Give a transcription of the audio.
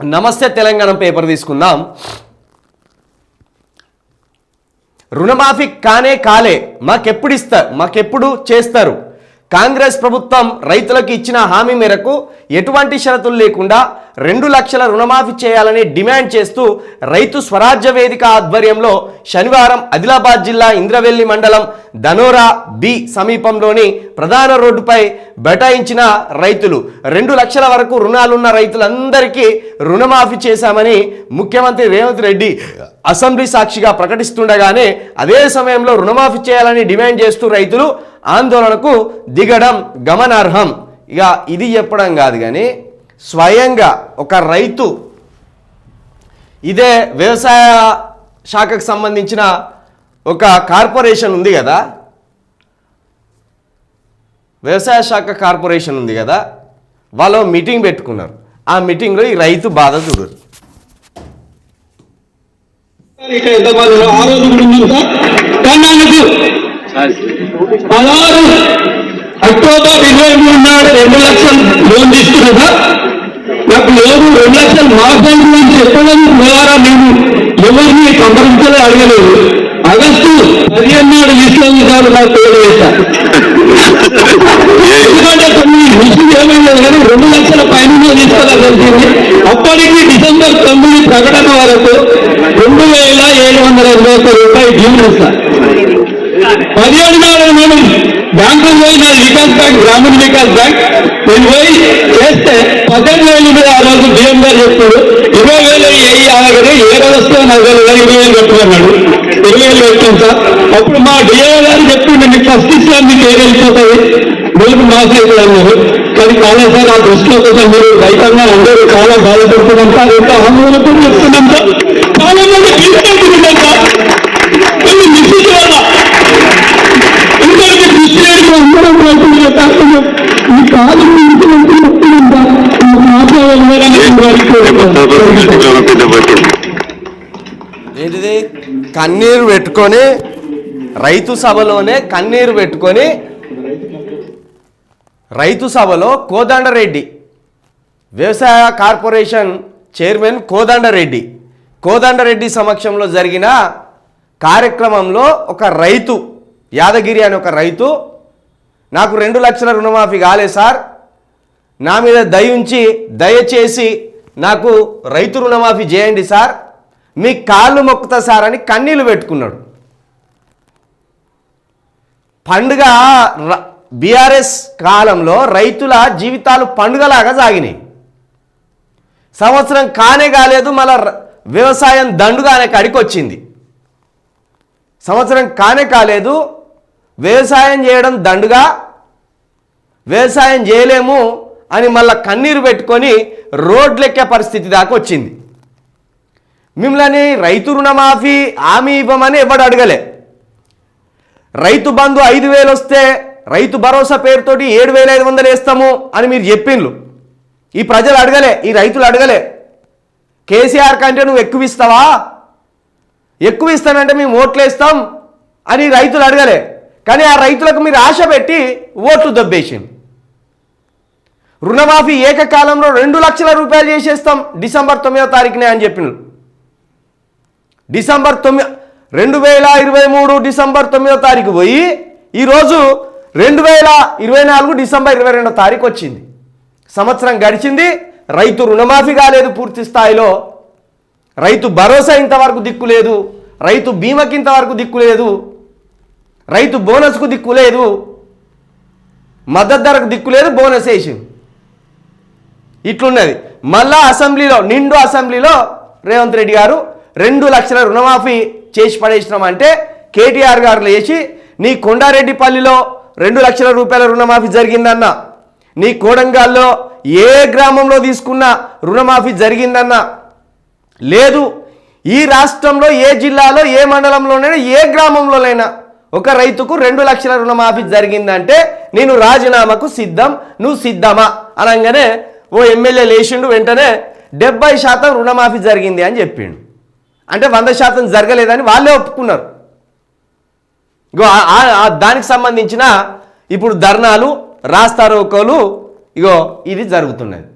నమస్తే తెలంగాణ పేపర్ తీసుకుందాం. రుణమాఫీ కానే కాలే మాకెప్పుడు ఇస్తారు మాకెప్పుడు చేస్తారు? కాంగ్రెస్ ప్రభుత్వం రైతులకు ఇచ్చిన హామీ మేరకు ఎటువంటి షరతులు లేకుండా రెండు లక్షల రుణమాఫీ చేయాలని డిమాండ్ చేస్తూ రైతు స్వరాజ్య వేదిక ఆధ్వర్యంలో శనివారం ఆదిలాబాద్ జిల్లా ఇంద్రవెల్లి మండలం ధనోరా బి సమీపంలోని ప్రధాన రోడ్డుపై బటాయించిన రైతులు. రెండు లక్షల వరకు రుణాలున్న రైతులందరికీ రుణమాఫీ చేశామని ముఖ్యమంత్రి రేవంత్ రెడ్డి అసెంబ్లీ సాక్షిగా ప్రకటిస్తుండగానే అదే సమయంలో రుణమాఫీ చేయాలని డిమాండ్ చేస్తూ రైతులు ఆందోళనకు దిగడం గమనార్హం. ఇక ఇది చెప్పడం కాదు కానీ స్వయంగా ఒక రైతు ఇదే వ్యవసాయ శాఖకు సంబంధించిన ఒక కార్పొరేషన్ ఉంది కదా. వ్యవసాయ శాఖ కార్పొరేషన్ ఉంది కదా. వాళ్ళు మీటింగ్ పెట్టుకున్నారు. ఆ మీటింగ్లో ఈ రైతు బాధ చూడరు ఇక్కడ పదహారు. అక్టోబర్ ఇరవై మూడు నాడు రెండు లక్షలు లోన్ తీసుకున్నదా నాకు లేదు రెండు లక్షలు మా బ్యాంకు నుంచి ఎప్పుడైనా ద్వారా నేను ఎవరిని సంప్రదించాలో అడగలేదు. ఆగస్టు పదిహేను నాడు ఇస్లాం గారు నాకు పేరు వేశారు ఎందుకంటే కొన్ని మిషన్ కానీ రెండు లక్షల పైన తీసుకోవాల్సింది అప్పటికి డిసెంబర్ తొమ్మిది ప్రకటన వరకు రెండు వేల ఏడు వందల ఇరవై ఒక్క రూపాయలు జీవనం సార్ పదిహేడు నాడు మనం బ్యాంకులు పోయి నా వికాస్ బ్యాంక్ గ్రామీణ వికాస్ బ్యాంక్. నేను పోయి చేస్తే పద్దెనిమిది వేలు మీద ఆ రోజు బియ్యం గారు చెప్పాడు ఇరవై వేలు ఏ ఆగరే ఏ రోజు వస్తే నాకు ఇరవై వేలు పెట్టుకున్నాడు ఇరవై వేలు పెట్టాం సార్. అప్పుడు మా డిఏ గారు చెప్పిండు మీకు ఫస్ట్ ఇస్తాను మీకు ఏం వెళ్ళిపోతుంది మీకు మాస్ అవుతుంది అన్నారు కానీ కాలేదు సార్ ఆ దృష్టిలో కోసం మీరు రైతంగా అందరూ చాలా బాధపడుతున్నాం సార్ ఎంత ఆందోళనతో చెప్తున్నాం సార్. ఈ ముఖ్యమంత్రి ఏంటిది? కన్నీరు పెట్టుకొని రైతు సభలోనే కన్నీరు పెట్టుకొని రైతు సభలో కోదండరెడ్డి వ్యవసాయ కార్పొరేషన్ చైర్మన్ కోదండరెడ్డి కోదండరెడ్డి సమక్షంలో జరిగిన కార్యక్రమంలో ఒక రైతు యాదగిరి అనే ఒక రైతు నాకు రెండు లక్షల రుణమాఫీ కాలే సార్. నా మీద దయ ఉంచి దయచేసి నాకు రైతు రుణమాఫీ చేయండి సార్. మీ కాళ్ళు మొక్కుతా సార్ అని కన్నీళ్ళు పెట్టుకున్నాడు. పండుగ బీఆర్ఎస్ కాలంలో రైతుల జీవితాలు పండుగలాగా సాగినాయి. సంవత్సరం కానే కాలేదు మళ్ళా వ్యవసాయం దండుగా అనే కడికొచ్చింది. సంవత్సరం కానే కాలేదు వ్యవసాయం చేయడం దండుగా వ్యవసాయం చేయలేము అని మళ్ళా కన్నీరు పెట్టుకొని రోడ్లెక్కే పరిస్థితి దాకా వచ్చింది. మిమ్మల్ని రైతు రుణమాఫీ హామీ ఇవ్వమని ఎవడు అడగలే. రైతు బంధు ఐదు వేలు వస్తే రైతు భరోసా పేరుతోటి ఏడు వేల ఐదు వందలు వేస్తాము అని మీరు చెప్పిండ్రు. ఈ ప్రజలు అడగలే ఈ రైతులు అడగలే. కేసీఆర్ కంటే నువ్వు ఎక్కువ ఇస్తావా? ఎక్కువ ఇస్తానంటే మేము ఓట్లు వేస్తాం అని రైతులు అడగలే. కానీ ఆ రైతులకు మీరు ఆశ పెట్టి ఓట్లు దొబ్బేసింది రుణమాఫీ ఏకకాలంలో రెండు లక్షల రూపాయలు చేసేస్తాం. డిసెంబర్ తొమ్మిదో తారీఖునే అని చెప్పినారు. డిసెంబర్ తొమ్మిది రెండు వేల ఇరవై మూడు డిసెంబర్ తొమ్మిదో తారీఖు పోయి ఈరోజు రెండు వేల ఇరవై నాలుగు డిసెంబర్ ఇరవై రెండో తారీఖు వచ్చింది. సంవత్సరం గడిచింది రైతు రుణమాఫీ కాలేదు పూర్తి స్థాయిలో. రైతు భరోసా ఇంతవరకు దిక్కు లేదు. రైతు బీమాకి ఇంతవరకు దిక్కు లేదు. రైతు బోనస్కు దిక్కు లేదు. మద్దతు ధరకు దిక్కు లేదు బోనస్ వేసింది ఇట్లున్నది. మళ్ళా అసెంబ్లీలో నిండు అసెంబ్లీలో రేవంత్ రెడ్డి గారు రెండు లక్షల రుణమాఫీ చేసి పడేసినామంటే కేటీఆర్ గారు లేచి నీ కొండారెడ్డిపల్లిలో రెండు లక్షల రూపాయల రుణమాఫీ జరిగిందన్న నీ కోడంగాల్లో ఏ గ్రామంలో తీసుకున్న రుణమాఫీ జరిగిందన్న లేదు ఈ రాష్ట్రంలో ఏ జిల్లాలో ఏ మండలంలోనైనా ఏ గ్రామంలోనైనా ఒక రైతుకు రెండు లక్షల రుణమాఫీ జరిగిందంటే నేను రాజీనామాకు సిద్ధం నువ్వు సిద్ధమా? అనగానే ఓ ఎమ్మెల్యే లేచిండు వెంటనే డెబ్బై శాతం రుణమాఫీ జరిగింది అని చెప్పిండు. అంటే వంద శాతం జరగలేదని వాళ్ళే ఒప్పుకున్నారు. ఇగో దానికి సంబంధించిన ఇప్పుడు ధర్నాలు రాస్తారోకోలు ఇగో ఇది జరుగుతున్నది.